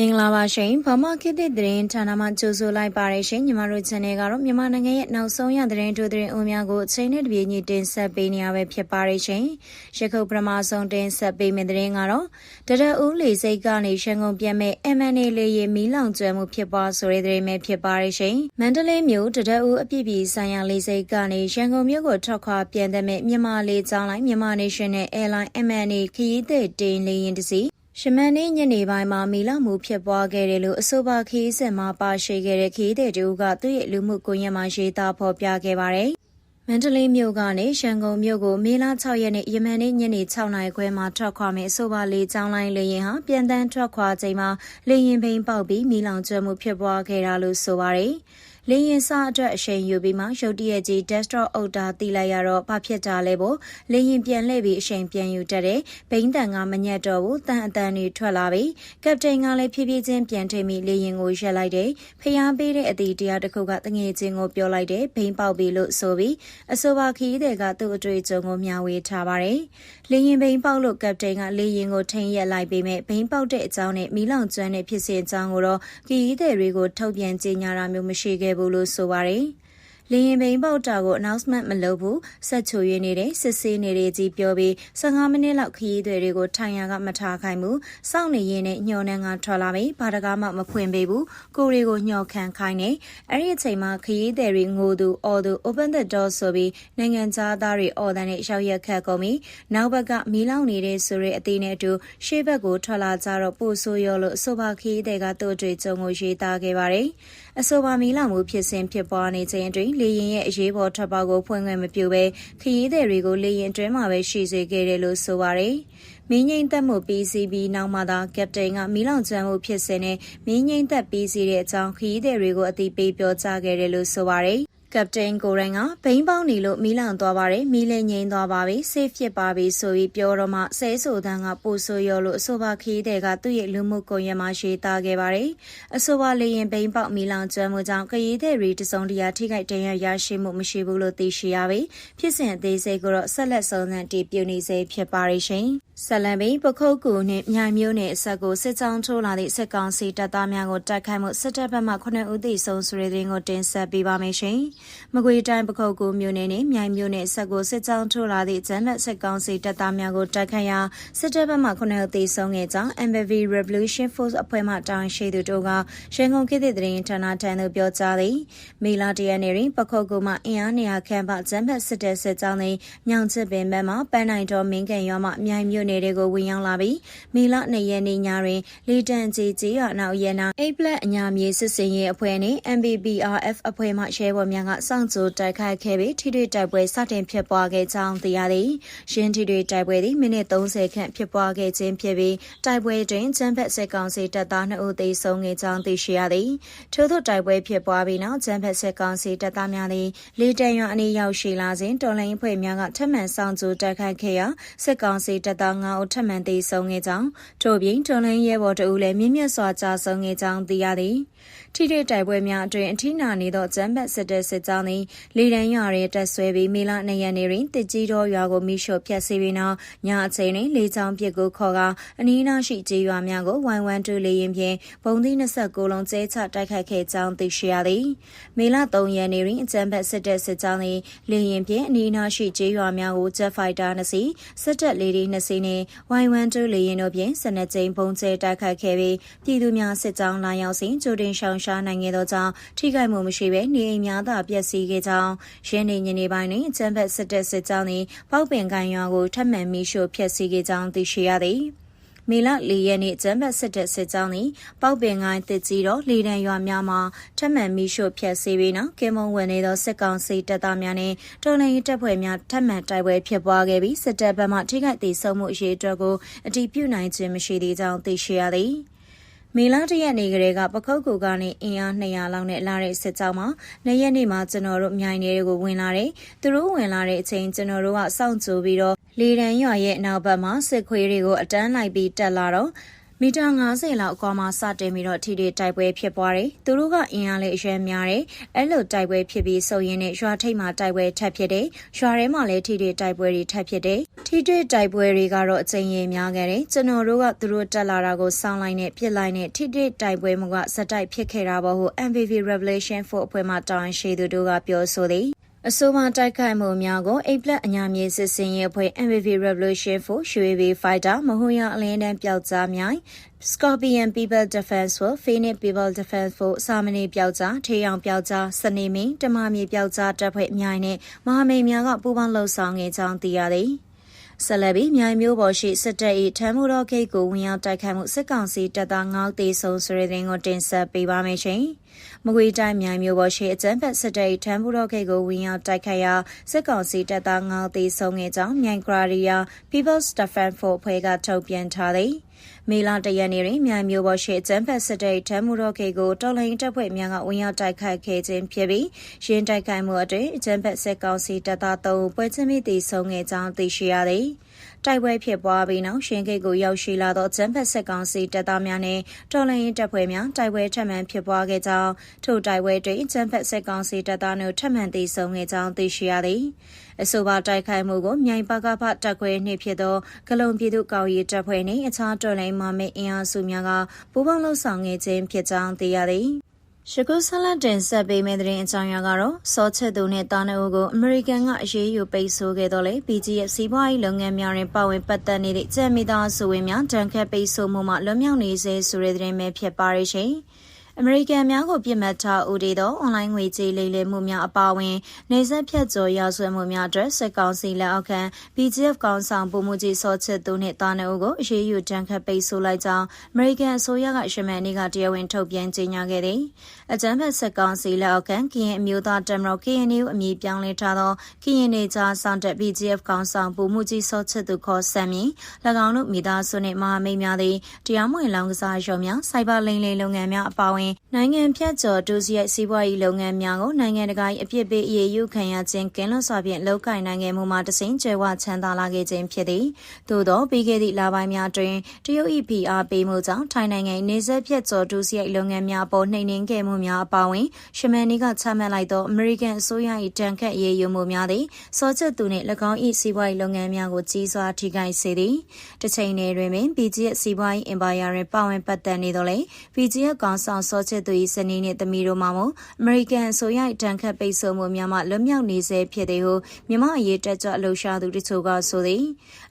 မင်္ဂလာပါရှင်ဗမာခေတ်သစ်သတင်းဌာနမှကြိုဆိုလိုက်ပါရရှင်ညီမတို့ channel ကတော့မြန်မာနိုင်ငံရဲ့နောက်ဆုံးရသတင်းတို့သတင်းအများကိုအချိန်နဲ့တပြေးညီတင်ဆက်ပေးနေရပဲဖြစ်ပါရရှင်ရခုပထမဆုံးတင်ဆက်ပေးမယ့်သတင်းကတော့တရဦးလေစိတ်ကနေရန်ကုန်ပြန်မဲ့ MNA လေယာဉ်မီးလောင်ကျွမ်းမှုဖြစ်ပွားဆိုတဲ့သတင်းပဲဖြစ်ပါရရှင်မန္တလေးမြို့တရဦးအပြည့်ပြည်ဆိုင်ရာလေစိတ်ကနေရန်ကုန်မြို့ကိုထွက်ခွာပြန်တဲ့မဲ့မြန်မာလေကြောင်းလိုင်းမြန်မာ National Airline MNA ခရီးသည်တင်လေယာဉ်တစ်စီး ရှမန်နေ့ညနေပိုင်းမှာမီလာမှုဖြစ်ပွားခဲ့တယ်လို့အဆိုပါခီးစစ်မှာပါရှိခဲ့တဲ့ခီးတဲ့တူကသူ့ရဲ့လူမှုကွန်ရက်မှာရေးသားဖော်ပြခဲ့ပါတယ်။မန္တလေးမြို့ကနေရန်ကုန်မြို့ကိုမေလ6ရက်နေ့ယမန်နေ့ညနေ6နာရီခွဲမှာထွက်ခွာမယ့်အဆိုပါလေကြောင်းလိုင်းလေယာဉ်ဟာပြန်တန်းထွက်ခွာချိန်မှာလေယာဉ်ဘိန်းပေါက်ပြီးမီလောင်ကျွမ်းမှုဖြစ်ပွားခဲ့တာလို့ဆိုပါတယ်။ လေရင်စအတွက်အရှိန်ယူပြီးမှရုတ်တရက်ကြီး desktop အုပ်တာတီးလိုက်ရတော့ဘာဖြစ်တာလဲပေါ့လေရင်ပြန်လှည့်ပြီးအရှိန်ပြန်ယူတတ်တယ်ဘိန်းတန်ကမညက်တော့ဘူးတန်အတန်တွေထွက်လာပြီကပတိန်ကလည်းဖြည်းဖြည်းချင်းပြန်ထိမိလေရင်ကိုရက်လိုက်တယ်ဖျားပေးတဲ့အတီတရားတစ်ခုကတငယ်ချင်းကိုပြောလိုက်တယ်ဘိန်းပေါက်ပြီလို့ဆိုပြီးအဆိုပါခီးတွေကသူ့အတွေ့အကြုံကိုမျှဝေထားပါတယ်လေရင်ဘိန်းပေါက်လို့ကပတိန်ကလေရင်ကိုထိန်ရက်လိုက်ပြီးမဲ့ဘိန်းပေါက်တဲ့အကြောင်းနဲ့မီးလောင်ကျွမ်းတဲ့ဖြစ်စဉ်အကြောင်းကိုတော့ခီးတဲ့တွေကိုထုတ်ပြန်ကြေညာတာမျိုးမရှိခဲ့ဘူးလို့ဆိုပါတယ်။ လင်းရင်ဘိန်ပေါက်တာကို announcement မလုပ်ဘူးဆက်ချိုရင်းနေတဲ့စစ်ဆေးနေတဲ့ကြီးပြောပြီး15မိနစ်လောက်ခရီးတွေကိုထိုင်ရကမထားခိုင်းဘူးစောင့်နေရင်းနဲ့ညှော်နှန်းကထွက်လာပြီးဘာတကားမှမဖွင့်ပေးဘူးကိုတွေကိုညှော်ခံခိုင်းနေအဲ့ဒီအချိန်မှာခရီးတွေငိုသူ အော်သူ open the door ဆိုပြီးနိုင်ငံသားသားတွေအော်တဲ့နဲ့ရောက်ရက်ခတ်ကုန်ပြီးနောက်ဘက်ကမီးလောင်နေတဲ့ဆိုတဲ့အသေးနဲ့အတူရှေ့ဘက်ကိုထွက်လာကြတော့ပို့ဆိုးရောလို့အဆိုပါခရီးတွေကတို့တွေကြုံကိုရေးသားခဲ့ပါတယ်အဆိုပါမီးလောင်မှုဖြစ်စဉ်ဖြစ်ပွားနေခြင်းအတွင်းလေရင်ရဲ့အရေးပေါ်ထွက်ပေါက်ကိုဖွင့်ခွင့်မပြုဘဲခရီးသည်တွေကိုလေရင်တွဲမှာပဲရှိစေခဲ့တယ်လို့ဆိုပါတယ်။မင်းငိမ့်သက်မှုပြီးစီးပြီးနောက်မှသာကပတိန်ကမီးလောင်ကျွမ်းမှုဖြစ်စဉ်နဲ့မင်းငိမ့်သက်ပြီးစီးတဲ့အကြောင်းခရီးသည်တွေကိုအသိပေးပြောကြားခဲ့တယ်လို့ဆိုပါတယ်။ ကပတိန်ကိုရိုင်းကဘိန်းပေါင်းနေလို့မီးလောင်သွားပါတယ်မီးလည်းငြိမ်းသွားပါပြီဆေးဖြစ်ပါပြီဆိုပြီးပြောတော့မှဆဲဆိုတန်းကပို့ဆိုရောလို့အဆိုပါခီးတဲ့ကသူ့ရဲ့လူမှုကွန်ရက်မှာရေးသားခဲ့ပါတယ်အဆိုပါလေရင်ဘိန်းပေါက်မီးလောင်ကျွမ်းမှုကြောင့်ခရီးတဲ့ရီတစုံတရာထိခိုက်ဒဏ်ရာရရှိမှုမရှိဘူးလို့သိရှိရပြီဖြစ်စဉ်အသေးစိတ်ကိုတော့ဆက်လက်စုံစမ်းတည်ပြုနေစေဖြစ်ပါရရှင်ဆလံဘိပခုတ်ကူနှင့်မြိုင်မျိုးနယ်အဆက်ကိုစစ်ကြောင်းထိုးလာသည့်စစ်ကောင်စီတပ်သားများကိုတိုက်ခိုက်မှုစစ်တပ်ဘက်မှ9ဦးသေဆုံးဆိုတဲ့သတင်းကိုတင်ဆက်ပေးပါမယ်ရှင်။မကွေတိုင်းပခုတ်ကူမြို့နယ်နှင့်မြိုင်မျိုးနယ်အဆက်ကိုစစ်ကြောင်းထိုးလာသည့်ဂျမ်ဘတ်စစ်ကောင်စီတပ်သားများကိုတိုက်ခိုက်ရာစစ်တပ်ဘက်မှ9ဦးသေဆုံးခဲ့ကြောင်း MVV Revolution Force အဖွဲ့မှတာဝန်ရှိသူတို့ကရန်ကုန်ခေတ်သစ်သတင်းဌာနထံသို့ပြောကြားသည်။မေလာတရနေ့တွင်ပခုတ်ကူမှအင်အားနေရာခန့်ပဂျမ်ဘတ်စစ်တပ်စစ်ကြောင်းသည်ညောင်ချစ်ပင်ဘက်မှပန်းနိုင်တော်မင်းကန်ရွာမှမြိုင်မျိုးနယ်တွေကိုဝင်ရောက်လာပြီးမေလ2ရက်နေ့ညတွင်လီတန်ကြီးကြီးရနောက်ရနာအိပလက်အညာမြေစစ်စင်ရေးအဖွဲ့နှင့် MBBRF အဖွဲ့မှရဲဘော်များကစောင့်ကြိုတိုက်ခိုက်ခဲ့ပြီးထိတွေ့တိုက်ပွဲစတင်ဖြစ်ပွားခဲ့ကြောင်းသိရသည်။ရှင်းထိတွေ့တိုက်ပွဲသည်မိနစ်30ခန့်ဖြစ်ပွားခဲ့ခြင်းဖြစ်ပြီးတိုက်ပွဲတွင်ကျန်းဖက်စစ်ကောင်စီတပ်သား2ဦးသေဆုံးခဲ့ကြောင်းသိရှိရသည်။ထို့သောတိုက်ပွဲဖြစ်ပွားပြီးနောက်ကျန်းဖက်စစ်ကောင်စီတပ်သားများသည်လေတံရွာအနီးရောက်ရှိလာစဉ်တော်လိုင်းအဖွဲ့များကထပ်မံဆောင်ကြိုတိုက်ခိုက်ခဲ့ရာစစ်ကောင်စီတပ်သား9ဦးထပ်မံသေဆုံးခဲ့ကြောင်းထို့ပြင်တော်လိုင်းရဲဘော်တဦးလည်းမြင့်မြတ်စွာကြာဆုံးခဲ့ကြောင်းသိရသည်ထိထိတိုက်ပွဲများအတွင်အထိနာနေသောကျမ်းပတ်စစ်တပ်စစ်ကြောင်းသည်လေတန်းရွာရဲတက်ဆွဲပြီးမေလ၂ရက်နေ့တွင်တစ်ကြီးတော်ရွာကိုမိရှို့ဖျက်ဆီးပြီးနောက်ညအချိန်တွင်လေကြောင်းပစ်ကိုခေါ်ကာအနီးနားရှိကျေးရွာများကိုဝိုင်းဝန်းတူလေရင်ဖြင့်ဘုံသီး29လုံးကျဲချတိုက်ခိုက်ခဲ့ကြောင်းသိရှိရသည်မေလ3ရက်နေ့တွင်အကျမ်းပတ်စစ်တပ်စစ်ကြောင်းသည်လေရင်ဖြင့်အနီးနားရှိကျေးရွာများကိုဂျက်ဖိုက်တာ2စီးစစ်တပ်လေဒီ2စီးနှင့်ဝိုင်းဝန်းတူလေရင်တို့ဖြင့်စနစ်ကျင်းဘုံကျဲတိုက်ခိုက်ခဲ့ပြီးပြည်သူများစစ်ကြောင်းလာရောက်စဉ်ကြိုတင်ရှောင်ရှားနိုင်ခဲ့သောကြောင့်ထိခိုက်မှုမရှိဘဲနေအိမ်များသာပျက်စီးခဲ့ကြောင်းရင်းနေညနေပိုင်းတွင်အကြမ်းဖက်စစ်တပ်စစ်ကြောင်းသည်ပောက်ပင်ကန်ရွာကိုထပ်မံမိရှို့ဖျက်ဆီးခဲ့ကြောင်းသိရှိရသည်မေလ၄ရက်နေ့ကျမ်းပတ်စစ်တပ်စစ်ကြောင်းသည်ပောက်ပင်ကိုင်းတစ်ကြီးတော့လေတံရွာများမှာထပ်မံမိရှို့ဖျက်ဆီးပြီးနောက်ကင်မုံဝင်နေသောစစ်ကောင်စီတပ်သားများနှင့်တော်လှန်ရေးတပ်ဖွဲ့များထပ်မံတိုက်ပွဲဖြစ်ပွားခဲ့ပြီးစစ်တပ်ဘက်မှထိခိုက်ဒေဆုံးမှုအရေးအတွက်ကိုအတည်ပြုနိုင်ခြင်းမရှိသေးကြောင်းသိရှိရသည်။ မေလတရက်နေ့ကလေးကပခုတ်ကူကနေအင်အား200လောက်နဲ့လာတဲ့စစ်ကြောင်းမှာနေ့ရက်နေ့မှာကျွန်တော်တို့မြိုင်တွေကိုဝင်လာတယ်။သူတို့ဝင်လာတဲ့အချိန်ကျွန်တော်တို့ကစောင့်ကြိုပြီးတော့လေတန်းရွာရဲ့နောက်ဘက်မှာစစ်ခွေးတွေကိုအတန်းလိုက်ပြီးတက်လာတော့ မီတာ90လောက်အကွာမှာစတင်ပြီးတော့ထိတွေတိုက်ပွဲဖြစ်ပွားတယ်။သူတို့ကအင်အားလေးအရွယ်များတယ်။အဲ့လိုတိုက်ပွဲဖြစ်ပြီးဆိုရင်နဲ့ရွာထိပ်မှာတိုက်ပွဲထပ်ဖြစ်တယ်။ရွာထဲမှာလည်းထိတွေတိုက်ပွဲတွေထပ်ဖြစ်တယ်။ထိတွေတိုက်ပွဲတွေကတော့အကြိမ်ရင်များခဲ့တယ်။ကျွန်တော်တို့ကသူတို့တက်လာတာကိုစောင်းလိုက်နဲ့ပြစ်လိုက်နဲ့ထိတွေတိုက်ပွဲမှုကစက်တိုက်ဖြစ်ခဲ့တာပေါ့ဟု MVV Revelation 4အဖွဲ့မှတာဝန်ရှိသူတို့ကပြောဆိုသည်။ အဆိုပါတိုက်ခိုက်မှုများကိုအိပ်လက်အညာမြေစစ်စင်ရေးအဖွဲ့ MVV Revolution for UAV Fighter မဟုတ်ရအလင်းတန်းပျောက်ကြားမြိုင် Scorpion People Defense for Phoenix People Defense for စာမဏေပျောက်ကြားထေးအောင်ပျောက်ကြားစနေမင်းတမမြေပျောက်ကြားတပ်ဖွဲ့အမြိုင်နဲ့မဟာမိတ်များကပူးပေါင်းလှုပ်ဆောင်နေကြောင်းသိရသည် ဆက်လက်ပြီးမြိုင်မျိုးပေါ်ရှိစစ်တပ်၏ထမ်းမှုတော်ဂိတ်ကိုဝင်ရောက်တိုက်ခိုက်မှုစစ်ကောင်စီတပ်သား9တေဆုံးဆိုတဲ့တဲ့ကိုတင်ဆက်ပေးပါမယ်ရှင်။မကွေးတိုင်းမြိုင်မျိုးပေါ်ရှိအကြမ်းဖက်စစ်တပ်၏ထမ်းမှုတော်ဂိတ်ကိုဝင်ရောက်တိုက်ခိုက်ရာစစ်ကောင်စီတပ်သား9တေဆုံးခဲ့ကြောင်းမြိုင်ဂရာရီယာ People's Defense Force ဖွဲ့ကထုတ်ပြန်ထားသည်။ မေလတရက်နေ့တွင်မြိုင်မျိုးပေါ်ရှိကျန်းဖက်စစ်တပ်ထမ်းမှုတော်ခေကိုတော်လိုင်းတပ်ဖွဲ့များကဝင်ရောက်တိုက်ခိုက်ခဲ့ခြင်းဖြစ်ပြီးရင်းတိုက်ခိုက်မှုအတွင်းကျန်းဖက်စစ်ကောင်စီတပ်သား၃ဦးပွဲချင်းမိတည်ဆုံးခဲ့ကြောင်းသိရှိရသည်တိုက်ပွဲဖြစ်ပွားပြီးနောက်ရှင်ဂိတ်ကိုရောက်ရှိလာသောကျန်းဖက်စစ်ကောင်စီတပ်သားများနှင့်တော်လှန်ရေးတပ်ဖွဲ့များတိုက်ပွဲထပ်မံဖြစ်ပွားခဲ့ကြောင်းထို့တိုက်ပွဲတွင်ကျန်းဖက်စစ်ကောင်စီတပ်သားတို့ထပ်မံသိဆုံးခဲ့ကြောင်းသိရှိရသည် အဆိုပါတိုက်ခိုက်မှုကိုမြိုင်ပကဖတပ်ခွဲနှင့်ဖြစ်သောကလုံပြည်သူ့ကောက်ရေးတပ်ဖွဲ့နှင့်အခြားတော်လှန်မမေအင်အားစုများကပူးပေါင်းလှုပ်ဆောင်ခဲ့ခြင်းဖြစ်ကြောင်းသိရသည်ရှကုဆလတ်တင်ဆက်ပေးမယ့်တဲ့အကြောင်းအရာကတော့စောချက်သူနဲ့တာနအုပ်ကိုအမေရိကန်ကအရေးယူပိတ်ဆို့ခဲ့တော့လေ BGF စီးပွားရေးလုပ်ငန်းများတွင်ပါဝင်ပတ်သက်နေတဲ့ကြံမိသားစုဝင်များတန်ခတ်ပိတ်ဆို့မှုမှလွတ်မြောက်နေစေဆိုတဲ့သတင်းပဲဖြစ်ပါရရှင်။ အမေရိကန်များကိုပြစ်မှတ်ထားဦးတည်သောအွန်လိုင်းငွေကြေးလိမ်လည်မှုများအပါအဝင်နေဆက်ဖြတ်ကျော်ရာဇဝတ်မှုများအတွက်စစ်ကောင်စီလက်အောက်ခံ BGF ကောင်ဆောင်ပုံမှုကြီးစောချစ်သူနှင့်တာနေဦးကိုအရေးယူတန်းခတ်ပိတ်ဆို့လိုက်ကြောင်းအမေရိကန်အစိုးရကရှမန်နေ့ကတရားဝင်ထုတ်ပြန်ကြေညာခဲ့သည်။အကြမ်းဖက်စစ်ကောင်စီလက်အောက်ခံကရင်အမျိုးသားတမတော် KNU အမည်ပြောင်းလဲထားသောကရင်နေကြားဆောင်တက် BGF ကောင်ဆောင်ပုံမှုကြီးစောချစ်သူခေါ်ဆမ်မီ၎င်းတို့မိသားစုနှင့်မဟာမိတ်များသည်တရားမဝင်လောင်ကစားရုံများစိုက်ဘာလိမ်လည်လုပ်ငန်းများအပါအဝင်င်နိုင်ငံဖြတ်ကျော်ဒုစရိုက်စီးပွားရေးလုပ်ငန်းများကိုနိုင်ငံတကာ၏အပြစ်ပေးအရေးယူခံရခြင်းကင်းလွတ်စွာဖြင့်လုပ်ကိုင်နိုင်ခဲ့မှုမှာတစိမ့်ကျဲဝချမ်းသာလာခဲ့ခြင်းဖြစ်သည်သို့သောပြီးခဲ့သည့်လပိုင်းများတွင်တရုတ်၏ဖိအားပေးမှုကြောင့်ထိုင်းနိုင်ငံနေဆက်ဖြတ်ကျော်ဒုစရိုက်လုပ်ငန်းများပေါ်နှိမ်နင်းခဲ့မှုများအပါအဝင်ရှမန်နီကချမှတ်လိုက်သောအမေရိကန်အစိုးရ၏တန်ခတ်အရေးယူမှုများသည်စောချက်သူနှင့်၎င်း၏စီးပွားရေးလုပ်ငန်းများကိုကြီးစွာထိခိုက်စေသည်တစ်ချိန်တည်းတွင်ပင် BGF စီးပွားရေးအင်ပါယာတွင်ပါဝင်ပတ်သက်နေသောလေ BGF ကောင်ဆောင်စောချက်သူ၏ဇနီးနှင့်သမီးတို့မှမအမေရိကန်အစိုးရတန်ခတ်ပိတ်ဆို့မှုများမှလွတ်မြောက်နေစေဖြစ်သည်ဟုမြန်မာအရေးတက်ကြွအလှရှာသူတချို့ကဆိုသည်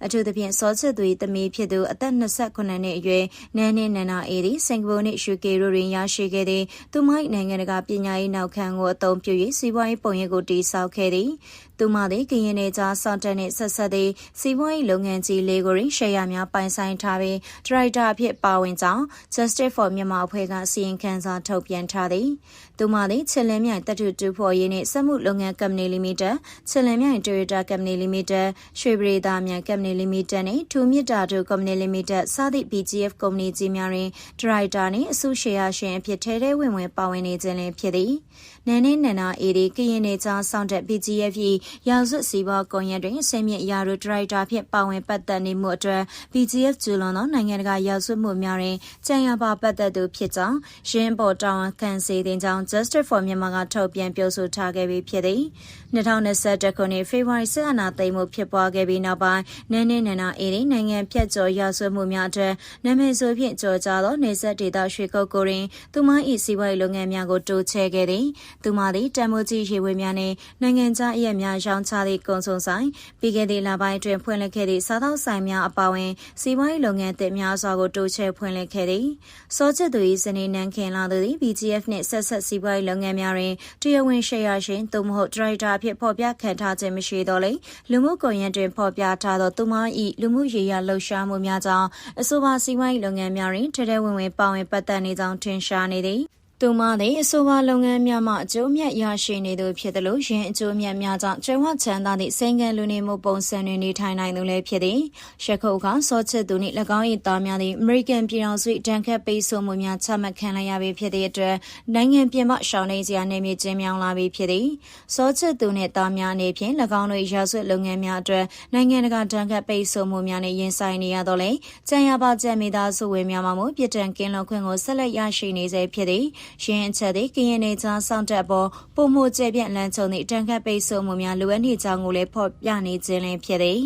အထူးသဖြင့်စောချက်သူ၏သမီးဖြစ်သူအသက်28နှစ်အရွယ်နန်းနှင့်နန္နာအေးသည်စင်ကာပူနှင့်ယူကေတို့တွင်ရရှိခဲ့သည့်သူမ၏နိုင်ငံတကာပညာရေးနောက်ခံကိုအသုံးပြု၍စီးပွားရေးပုံရိပ်ကိုတည်ဆောက်ခဲ့သည် သူမသည်ကရင်နယ်ကြားစောင့်တက်နှင့်ဆက်ဆက်သည့်စီးပွားရေးလုပ်ငန်းကြီးလေးကိုရင်းရှယ်ယာများပိုင်ဆိုင်ထားပြီးဒရိုက်တာအဖြစ်ပါဝင်ကြောင်း Justice for မြန်မာအဖွဲ့ကစီရင်ခံစာထုတ်ပြန်ထားသည်။ သူမသည်ချစ်လင်းမြိုင်တပ်ထုတူဖော်ရေးနှင့်စက်မှုလုပ်ငန်းကုမ္ပဏီလီမိတက်ချစ်လင်းမြိုင်တိုယိုတာကုမ္ပဏီလီမိတက်ရွှေပြည်သာမြိုင်ကုမ္ပဏီလီမိတက်နှင့်ထူမြစ်တာတို့ကုမ္ပဏီလီမိတက်စသည့် BGF ကုမ္ပဏီကြီးများတွင်ဒရိုက်တာနှင့်အစုရှယ်ယာရှင်အဖြစ်ထဲထဲဝင်ဝင်ပါဝင်နေခြင်းလည်းဖြစ်သည်။နန်းနှင်းနန္နာအေဒီကရင်နေကြားစောင့်တဲ့ BGF ၏ရာဇဝတ်စီးပွားကွန်ရက်တွင်ဆင်မြင့်ရာတို့ဒရိုက်တာဖြင့်ပါဝင်ပတ်သက်နေမှုအတွက် BGF ကျူလွန်သောနိုင်ငံတကာရာဇဝတ်မှုများတွင်ကြံရပါပတ်သက်သူဖြစ်ကြောင်းရင်းပေါ်တောင်းခံစေတင်ကြောင်း Justice for Myanmar ကထုတ်ပြန်ပြောဆိုထားခဲ့ပြီးဖြစ်သည်2021ခုနှစ်ဖေဖော်ဝါရီစစ်အာဏာသိမ်းမှုဖြစ်ပွားခဲ့ပြီးနောက်ပိုင်းနန်းနေနန္နာအေဒီနိုင်ငံဖြတ်ကျော်ရာဇဝတ်မှုများအတွက်နာမည်ဆိုဖြင့်ကြော်ကြားသောနေဆက်ဒေသရွှေကုတ်ကိုရင်သူမ၏စီးပွားရေးလုပ်ငန်းများကိုတိုးချဲ့ခဲ့သည်သူမသည်တန်မိုးကြီးရေဝေများနှင့်နိုင်ငံခြားအရက်များရောင်းချသည့်ကုန်စုံဆိုင်ပြီးခဲ့သည့်လပိုင်းတွင်ဖွင့်လှစ်ခဲ့သည့်စားသောက်ဆိုင်များအပါအဝင်စီးပွားရေးလုပ်ငန်းသစ်များစွာကိုတိုးချဲ့ဖွင့်လှစ်ခဲ့သည်စောချစ်သူ၏ဇနီးနန်းခင်လာသူသည် BGF နှင့်ဆက်ဆက်စီးပွားရေးလုပ်ငန်းများတွင်တရားဝင်ရှယ်ယာရှင်သို့မဟုတ်ဒရိုက်တာအဖြစ်ဖော်ပြခံထားခြင်းမရှိတော့လေလူမှုကွန်ရက်တွင်ဖော်ပြထားသောသူမ၏လူမှုရေးရာလှုပ်ရှားမှုများကြောင့်အဆိုပါစီးပွားရေးလုပ်ငန်းများတွင်ထဲထဲဝင်ဝင်ပါဝင်ပတ်သက်နေကြောင်းထင်ရှားနေသည် သူမသည်အဆိုပါလုပ်ငန်းများမှအကျိုးမြတ်ရရှိနေသူဖြစ်သလိုယင်းအကျိုးမြတ်များကြောင့်ကျွမ်းဝချမ်းသာသည့်စိန်ခံလူနေမှုပုံစံတွင်နေထိုင်နိုင်သူလည်းဖြစ်သည်ရှခုတ်ကစောချစ်သူနှင့်၎င်း၏သားများသည်အမေရိကန်ပြည်ထောင်စုတန်ခတ်ပိတ်ဆို့မှုများချမှတ်ခံလိုက်ရပြီဖြစ်သည့်အတွက်နိုင်ငံပြင်ပရှောင်းနေစရာနေမြေကျင်းမြောင်းလာပြီဖြစ်သည်စောချစ်သူနှင့်သားများအနေဖြင့်၎င်းတို့ရာဇဝတ်လုပ်ငန်းများအတွက်နိုင်ငံတကာတန်ခတ်ပိတ်ဆို့မှုများနှင့်ရင်ဆိုင်နေရတော့လေကြံရပါကြမိသားစုဝင်များမှမူပြစ်ဒဏ်ကင်းလွန်ခွင့်ကိုဆက်လက်ရရှိနေစေဖြစ်သည်ရင်းအချက်သည်ကရင်နေချာစောင့်တက်ပေါ်ပုံမှုကျပြန့်လန်းချုံသည့်တန်ခတ်ပိတ်ဆို့မှုများလိုအပ်နေကြောင်းကိုလည်းဖော်ပြနေခြင်းလည်းဖြစ်သည်